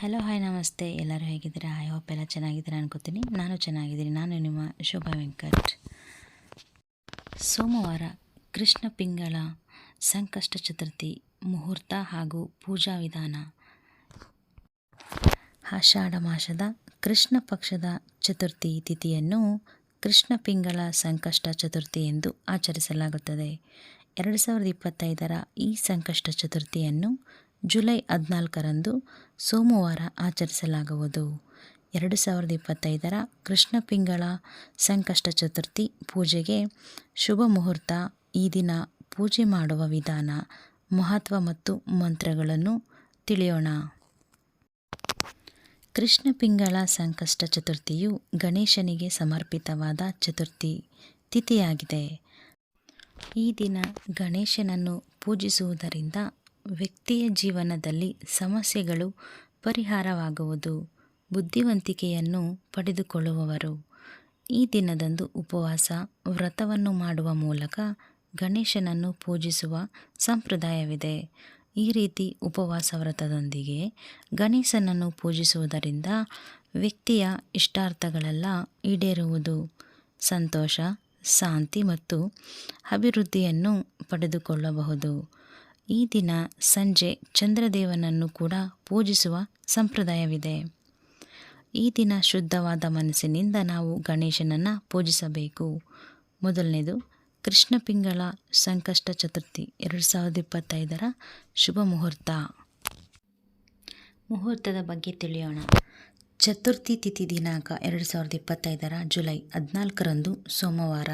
Hello hi ನಮಸ್ತೆ ಎಲ್ಲರೂ ಹೇಗಿದ್ದೀರಾ? ಐ ಹೋಪ್ ಎಲ್ಲ ಚೆನ್ನಾಗಿದ್ದೀರಾ ಅನ್ಕೋತೀನಿ. ನಾನು ಚೆನ್ನಾಗಿದ್ದೀನಿ. ನಾನು ನಿಮ್ಮ ಶೋಭಾ ವೆಂಕಟ್. ಸೋಮವಾರ ಕೃಷ್ಣ ಪಿಂಗಳ ಸಂಕಷ್ಟ ಚತುರ್ಥಿ ಮುಹೂರ್ತ ಹಾಗೂ ಪೂಜಾ ವಿಧಾನ. ಆಷಾಢ ಮಾಸದ ಕೃಷ್ಣ ಪಕ್ಷದ ಚತುರ್ಥಿ ತಿಥಿಯನ್ನು ಕೃಷ್ಣ ಪಿಂಗಳ ಸಂಕಷ್ಟ ಚತುರ್ಥಿ ಎಂದು ಆಚರಿಸಲಾಗುತ್ತದೆ. ಎರಡು ಸಾವಿರದ ಇಪ್ಪತ್ತೈದರ ಈ ಸಂಕಷ್ಟ ಚತುರ್ಥಿಯನ್ನು ಜುಲೈ ಹದಿನಾಲ್ಕರಂದು ಸೋಮವಾರ ಆಚರಿಸಲಾಗುವುದು. ಎರಡು ಸಾವಿರದ ಇಪ್ಪತ್ತೈದರ ಕೃಷ್ಣ ಪಿಂಗಳ ಸಂಕಷ್ಟ ಚತುರ್ಥಿ ಪೂಜೆಗೆ ಶುಭ ಮುಹೂರ್ತ, ಈ ದಿನ ಪೂಜೆ ಮಾಡುವ ವಿಧಾನ, ಮಹತ್ವ ಮತ್ತು ಮಂತ್ರಗಳನ್ನು ತಿಳಿಯೋಣ. ಕೃಷ್ಣ ಪಿಂಗಳ ಸಂಕಷ್ಟ ಚತುರ್ಥಿಯು ಗಣೇಶನಿಗೆ ಸಮರ್ಪಿತವಾದ ಚತುರ್ಥಿ ತಿಥಿಯಾಗಿದೆ. ಈ ದಿನ ಗಣೇಶನನ್ನು ಪೂಜಿಸುವುದರಿಂದ ವ್ಯಕ್ತಿಯ ಜೀವನದಲ್ಲಿ ಸಮಸ್ಯೆಗಳು ಪರಿಹಾರವಾಗುವುದು, ಬುದ್ಧಿವಂತಿಕೆಯನ್ನು ಪಡೆದುಕೊಳ್ಳುವವರು. ಈ ದಿನದಂದು ಉಪವಾಸ, ವ್ರತವನ್ನು ಮಾಡುವ ಮೂಲಕ ಗಣೇಶನನ್ನು ಪೂಜಿಸುವ ಸಂಪ್ರದಾಯವಿದೆ. ಈ ರೀತಿ ಉಪವಾಸ ವ್ರತದೊಂದಿಗೆ ಗಣೇಶನನ್ನು ಪೂಜಿಸುವುದರಿಂದ ವ್ಯಕ್ತಿಯ ಇಷ್ಟಾರ್ಥಗಳೆಲ್ಲ ಈಡೇರುವುದು, ಸಂತೋಷ, ಶಾಂತಿ ಮತ್ತು ಅಭಿವೃದ್ಧಿಯನ್ನು ಪಡೆದುಕೊಳ್ಳಬಹುದು. ಈ ದಿನ ಸಂಜೆ ಚಂದ್ರದೇವನನ್ನು ಕೂಡ ಪೂಜಿಸುವ ಸಂಪ್ರದಾಯವಿದೆ. ಈ ದಿನ ಶುದ್ಧವಾದ ಮನಸ್ಸಿನಿಂದ ನಾವು ಗಣೇಶನನ್ನು ಪೂಜಿಸಬೇಕು. ಮೊದಲನೇದು, ಕೃಷ್ಣ ಪಿಂಗಳ ಸಂಕಷ್ಟ ಚತುರ್ಥಿ ಎರಡು ಸಾವಿರದ ಇಪ್ಪತ್ತೈದರ ಶುಭ ಮುಹೂರ್ತ. ಮುಹೂರ್ತದ ಬಗ್ಗೆ ತಿಳಿಯೋಣ. ಚತುರ್ಥಿ ತಿಥಿ ದಿನಾಂಕ ಎರಡು ಸಾವಿರದ ಇಪ್ಪತ್ತೈದರ ಜುಲೈ ಹದಿನಾಲ್ಕರಂದು ಸೋಮವಾರ.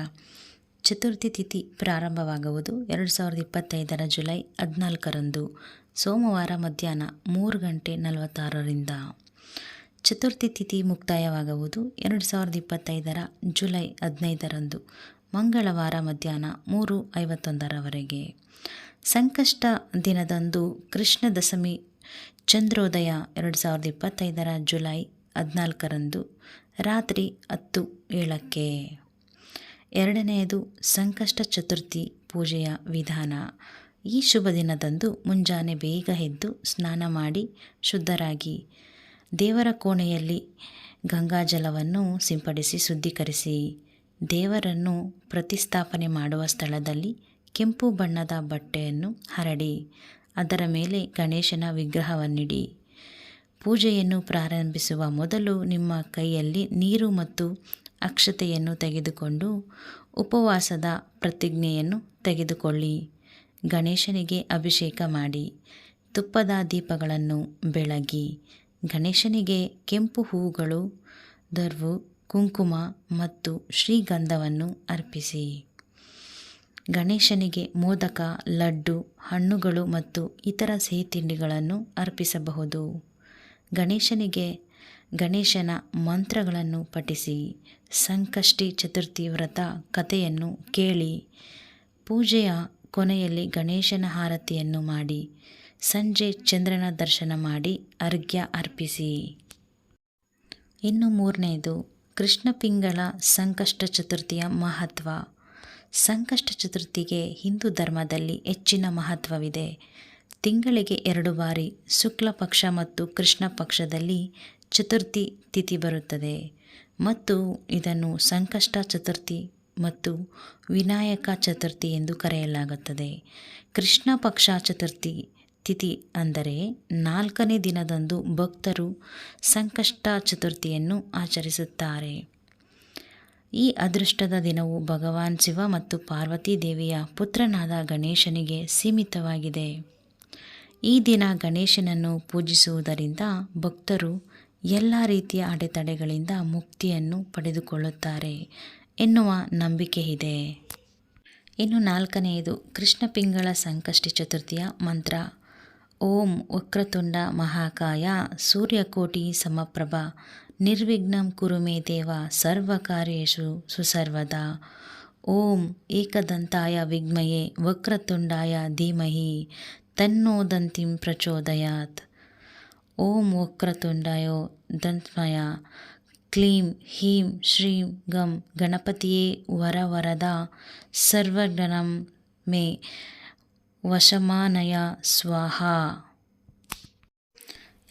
ಚತುರ್ಥಿ ತಿಥಿ ಪ್ರಾರಂಭವಾಗುವುದು ಎರಡು ಸಾವಿರದ ಇಪ್ಪತ್ತೈದರ ಜುಲೈ ಹದಿನಾಲ್ಕರಂದು, ಸೋಮವಾರ ಮಧ್ಯಾಹ್ನ ಮೂರು ಗಂಟೆ ನಲವತ್ತಾರರಿಂದ. ಚತುರ್ಥಿ ತಿಥಿ ಮುಕ್ತಾಯವಾಗುವುದು ಎರಡು ಸಾವಿರದ ಇಪ್ಪತ್ತೈದರ ಜುಲೈ ಹದಿನೈದರಂದು, ಮಂಗಳವಾರ ಮಧ್ಯಾಹ್ನ ಮೂರು ಐವತ್ತೊಂದರವರೆಗೆ. ಸಂಕಷ್ಟ ದಿನದಂದು ಕೃಷ್ಣ ದಶಮಿ ಚಂದ್ರೋದಯ ಎರಡು ಸಾವಿರದ ಇಪ್ಪತ್ತೈದರ ಜುಲೈ ಹದಿನಾಲ್ಕರಂದು, ರಾತ್ರಿ ಹತ್ತು ಏಳಕ್ಕೆ. ಎರಡನೆಯದು ಸಂಕಷ್ಟ ಚತುರ್ಥಿ ಪೂಜೆಯ ವಿಧಾನ. ಈ ಶುಭ ದಿನದಂದು ಮುಂಜಾನೆ ಬೇಗ ಎದ್ದು ಸ್ನಾನ ಮಾಡಿ ಶುದ್ಧರಾಗಿ ದೇವರ ಕೋಣೆಯಲ್ಲಿ ಗಂಗಾಜಲವನ್ನು ಸಿಂಪಡಿಸಿ ಶುದ್ಧೀಕರಿಸಿ. ದೇವರನ್ನು ಪ್ರತಿಸ್ಥಾಪನೆ ಮಾಡುವ ಸ್ಥಳದಲ್ಲಿ ಕೆಂಪು ಬಣ್ಣದ ಬಟ್ಟೆಯನ್ನು ಹರಡಿ, ಅದರ ಮೇಲೆ ಗಣೇಶನ ವಿಗ್ರಹವನ್ನಿಡಿ. ಪೂಜೆಯನ್ನು ಪ್ರಾರಂಭಿಸುವ ಮೊದಲು ನಿಮ್ಮ ಕೈಯಲ್ಲಿ ನೀರು ಮತ್ತು ಅಕ್ಷತೆಯನ್ನು ತೆಗೆದುಕೊಂಡು ಉಪವಾಸದ ಪ್ರತಿಜ್ಞೆಯನ್ನು ತೆಗೆದುಕೊಳ್ಳಿ. ಗಣೇಶನಿಗೆ ಅಭಿಷೇಕ ಮಾಡಿ. ತುಪ್ಪದ ದೀಪಗಳನ್ನು ಬೆಳಗಿ. ಗಣೇಶನಿಗೆ ಕೆಂಪು ಹೂವುಗಳು, ದರ್ವು, ಕುಂಕುಮ ಮತ್ತು ಶ್ರೀಗಂಧವನ್ನು ಅರ್ಪಿಸಿ. ಗಣೇಶನಿಗೆ ಮೋದಕ, ಲಡ್ಡು, ಹಣ್ಣುಗಳು ಮತ್ತು ಇತರ ಸಿಹಿ ತಿಂಡಿಗಳನ್ನು ಅರ್ಪಿಸಬಹುದು. ಗಣೇಶನಿಗೆ ಗಣೇಶನ ಮಂತ್ರಗಳನ್ನು ಪಠಿಸಿ ಸಂಕಷ್ಟಿ ಚತುರ್ಥಿ ವ್ರತ ಕಥೆಯನ್ನು ಕೇಳಿ ಪೂಜೆಯ ಕೊನೆಯಲ್ಲಿ ಗಣೇಶನ ಆರತಿಯನ್ನು ಮಾಡಿ ಸಂಜೆ ಚಂದ್ರನ ದರ್ಶನ ಮಾಡಿ ಅರ್ಘ್ಯ ಅರ್ಪಿಸಿ. ಇನ್ನು ಮೂರನೆಯದು ಕೃಷ್ಣ ಪಿಂಗಳ ಸಂಕಷ್ಟ ಚತುರ್ಥಿಯ ಮಹತ್ವ. ಸಂಕಷ್ಟ ಚತುರ್ಥಿಗೆ ಹಿಂದೂ ಧರ್ಮದಲ್ಲಿ ಹೆಚ್ಚಿನ ಮಹತ್ವವಿದೆ. ತಿಂಗಳಿಗೆ ಎರಡು ಬಾರಿ ಶುಕ್ಲ ಪಕ್ಷ ಮತ್ತು ಕೃಷ್ಣ ಪಕ್ಷದಲ್ಲಿ ಚತುರ್ಥಿ ತಿಥಿ ಬರುತ್ತದೆ ಮತ್ತು ಇದನ್ನು ಸಂಕಷ್ಟ ಚತುರ್ಥಿ ಮತ್ತು ವಿನಾಯಕ ಚತುರ್ಥಿ ಎಂದು ಕರೆಯಲಾಗುತ್ತದೆ. ಕೃಷ್ಣ ಪಕ್ಷ ಚತುರ್ಥಿ ತಿಥಿ ಅಂದರೆ ನಾಲ್ಕನೇ ದಿನದಂದು ಭಕ್ತರು ಸಂಕಷ್ಟ ಚತುರ್ಥಿಯನ್ನು ಆಚರಿಸುತ್ತಾರೆ. ಈ ಅದೃಷ್ಟದ ದಿನವು ಭಗವಾನ್ ಶಿವ ಮತ್ತು ಪಾರ್ವತಿ ದೇವಿಯ ಪುತ್ರನಾದ ಗಣೇಶನಿಗೆ ಸೀಮಿತವಾಗಿದೆ. ಈ ದಿನ ಗಣೇಶನನ್ನು ಪೂಜಿಸುವುದರಿಂದ ಭಕ್ತರು ಎಲ್ಲ ರೀತಿಯ ಅಡೆತಡೆಗಳಿಂದ ಮುಕ್ತಿಯನ್ನು ಪಡೆದುಕೊಳ್ಳುತ್ತಾರೆ ಎನ್ನುವ ನಂಬಿಕೆ ಇದೆ. ಇನ್ನು ನಾಲ್ಕನೆಯದು, ಕೃಷ್ಣ ಪಿಂಗಳ ಸಂಕಷ್ಟಿ ಚತುರ್ಥಿಯ ಮಂತ್ರ. ಓಂ ವಕ್ರತುಂಡ ಮಹಾಕಾಯ, ಸೂರ್ಯಕೋಟಿ ಸಮಪ್ರಭ, ನಿರ್ವಿಘ್ನಂ ಕುರುಮೇ ದೇವ ಸರ್ವಕಾರ್ಯೇಷು ಸುಸರ್ವದ. ಓಂ ಏಕದಂತಾಯ ವಿಗ್ಮಯೇ ವಕ್ರತುಂಡಾಯ ಧೀಮಹಿ, ತನ್ನೋದಂತಿಂ ಪ್ರಚೋದಯಾತ್. ಓಂ ವಕ್ರತುಂಡಯೋ ದಂತ್ಮಯ. ಕ್ಲೀಂ ಹೀಂ ಶ್ರೀಂ ಗಂ ಗಣಪತಿಯೇ ವರವರದ ಸರ್ವಗಣಂ ಮೇ ವಶಮಾನಯ ಸ್ವಾಹ.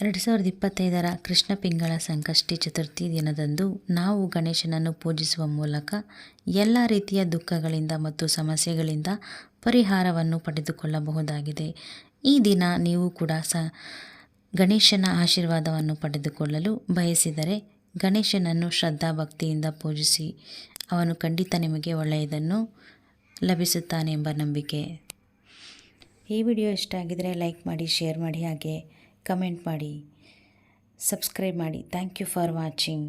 ಎರಡು ಸಾವಿರದ ಇಪ್ಪತ್ತೈದರ ಕೃಷ್ಣ ಪಿಂಗಳ ಸಂಕಷ್ಟಿ ಚತುರ್ಥಿ ದಿನದಂದು ನಾವು ಗಣೇಶನನ್ನು ಪೂಜಿಸುವ ಮೂಲಕ ಎಲ್ಲ ರೀತಿಯ ದುಃಖಗಳಿಂದ ಮತ್ತು ಸಮಸ್ಯೆಗಳಿಂದ ಪರಿಹಾರವನ್ನು ಪಡೆದುಕೊಳ್ಳಬಹುದಾಗಿದೆ. ಈ ದಿನ ನೀವು ಕೂಡ ಸ ಗಣೇಶನ ಆಶೀರ್ವಾದವನ್ನು ಪಡೆದುಕೊಳ್ಳಲು ಬಯಸಿದರೆ ಗಣೇಶನನ್ನು ಶ್ರದ್ಧಾಭಕ್ತಿಯಿಂದ ಪೂಜಿಸಿ, ಅವನು ಖಂಡಿತ ನಿಮಗೆ ಒಳ್ಳೆಯದನ್ನು ಲಭಿಸುತ್ತಾನೆ ಎಂಬ ನಂಬಿಕೆ. ಈ ವಿಡಿಯೋ ಇಷ್ಟ ಆಗಿದರೆ ಲೈಕ್ ಮಾಡಿ, ಶೇರ್ ಮಾಡಿ, ಹಾಗೆ ಕಮೆಂಟ್ ಮಾಡಿ, ಸಬ್ಸ್ಕ್ರೈಬ್ ಮಾಡಿ. Thank you for watching.